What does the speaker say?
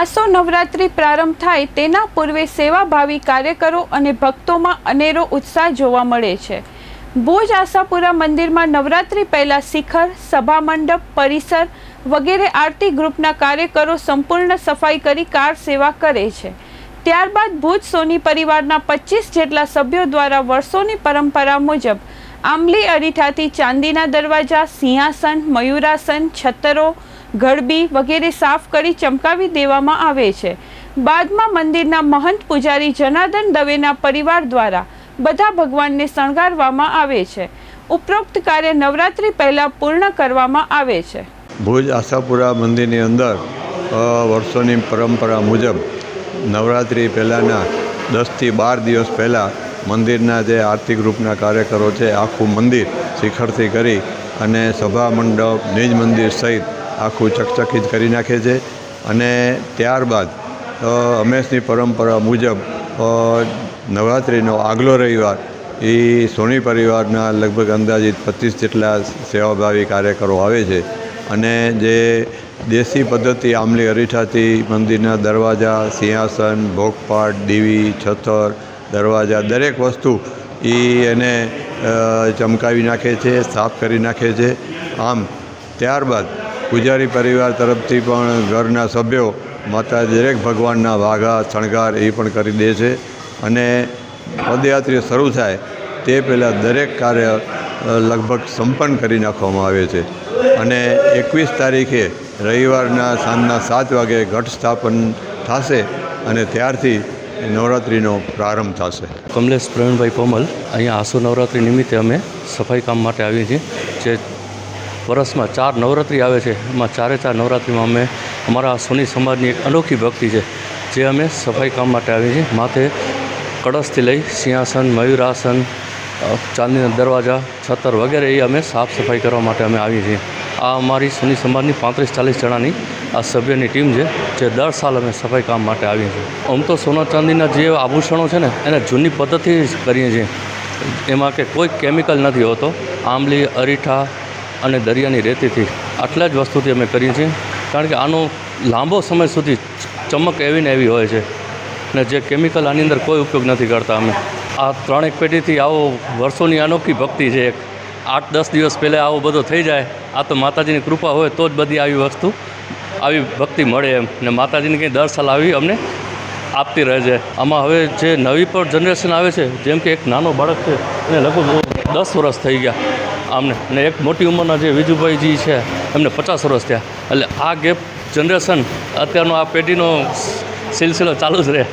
આસો નવરાત્રિ પ્રારંભ થાય તેના પૂર્વે સેવાભાવી કાર્યકરો અને ભક્તોમાં અનેરો ઉત્સાહ જોવા મળે છે. ભુજ આશાપુરા મંદિરમાં નવરાત્રિ પહેલાં શિખર, સભા મંડપ, પરિસર વગેરે આરતી ગ્રુપના કાર્યકરો સંપૂર્ણ સફાઈ કરી કાર સેવા કરે છે. ત્યારબાદ ભુજ સોની પરિવારના પચીસ જેટલા સભ્યો દ્વારા વર્ષોની પરંપરા મુજબ આંબલી અરીઠાથી ચાંદીના દરવાજા, સિંહાસન, મયુરાસન, છતરો ગરબી વગેરે સાફ કરી ચમકાવી દેવામાં આવે છે. બાદમાં મંદિરના મહંત પૂજારી જનાર્દન દવેના પરિવાર દ્વારા બધા ભગવાનને શણગારવામાં આવે છે. ઉપરોક્ત કાર્ય નવરાત્રિ પહેલાં પૂર્ણ કરવામાં આવે છે. ભુજ આશાપુરા મંદિરની અંદર વર્ષોની પરંપરા મુજબ નવરાત્રિ પહેલાંના દસથી બાર દિવસ પહેલાં મંદિરના જે આર્થિક રૂપના કાર્યકરો છે, આખું મંદિર શિખરથી કરી અને સભા મંડપ નિજ મંદિર સહિત આખું ચકચકિત કરી નાખે છે. અને ત્યારબાદ હંમેશની પરંપરા મુજબ નવરાત્રિનો આગલો રવિવાર એ સોની પરિવારના લગભગ અંદાજિત પચીસ જેટલા સેવાભાવી કાર્યકરો આવે છે. અને જે દેશી પદ્ધતિ આંબલી અરીઠાથી મંદિરના દરવાજા, સિંહાસન, ભોગપાટ, દીવી, છતર, દરવાજા, દરેક વસ્તુ એ એને ચમકાવી નાખે છે, સાફ કરી નાખે છે. આમ, ત્યારબાદ પૂજારી પરિવાર તરફથી પણ ઘરના સભ્યો માતા દરેક ભગવાનના વાઘા, શણગાર એ પણ કરી દે છે. અને પદયાત્રી શરૂ થાય તે પહેલાં દરેક કાર્ય લગભગ સંપન્ન કરી નાખવામાં આવે છે. અને એકવીસ તારીખે રવિવારના સાંજના સાત વાગે ઘટ સ્થાપન થશે અને ત્યારથી નવરાત્રિનો પ્રારંભ થશે. કમલેશ પ્રવીણભાઈ પમલ, અહીંયા આસો નવરાત્રિ નિમિત્તે અમે સફાઈ કામ માટે આવીએ છીએ. જે વર્ષમાં ચાર નવરાત્રિ આવે છે. એમાં ચારે ચાર નવરાત્રિમાં અમે અમારા સોની સમાજની એક અનોખી ભક્તિ છે, જે અમે સફાઈ કામ માટે આવીએ છીએ. માથે કળશથી લઈ સિંહાસન, મયુરાસન ચાંદીના દરવાજા છતર વગેરે એ અમે સાફ સફાઈ કરવા માટે અમે આવીએ છીએ. આ અમારી સોની સમાજની પાંત્રીસ ચાલીસ જણાની આ સભ્યની ટીમ છે, જે દર સાલ અમે સફાઈ કામ માટે આવીએ છીએ. આમ તો સોના ચાંદીના જે આભૂષણો છે ને, એને જૂની પદ્ધતિ જ કરીએ છીએ. એમાં કે કોઈ કેમિકલ નથી હોતો. આંબલી, અરીઠા અને દરિયાની રેતીથી આટલા જ વસ્તુથી અમે કરીએ છીએ. કારણ કે આનો લાંબો સમય સુધી ચમક એવી ને એવી હોય છે. ને જે કેમિકલ આની અંદર કોઈ ઉપયોગ નથી કરતા અમે. આ ત્રણેક પેઢીથી આવો વર્ષોની અનોખી ભક્તિ છે એક. આઠ, દસ દિવસ પહેલાં આવો બધો થઈ જાય. આ તો માતાજીની કૃપા હોય તો જ બધી આવી વસ્તુ, આવી ભક્તિ મળે એમ. ને માતાજીની કંઈ દર સાલ આવી અમને આપતી રહે છે. આમાં હવે જે નવી પણ જનરેશન આવે છે, જેમ કે એક નાનો બાળક છે, એને લગભગ દસ વર્ષ થઈ ગયા. આમને ને એક મોટી ઉંમરના જે વિજુભાઈજી છે, એમને પચાસ વર્ષ થયા. એટલે આ ગેપ જનરેશન અત્યારનો આ પેઢીનો સિલસિલો ચાલુ જ રહે.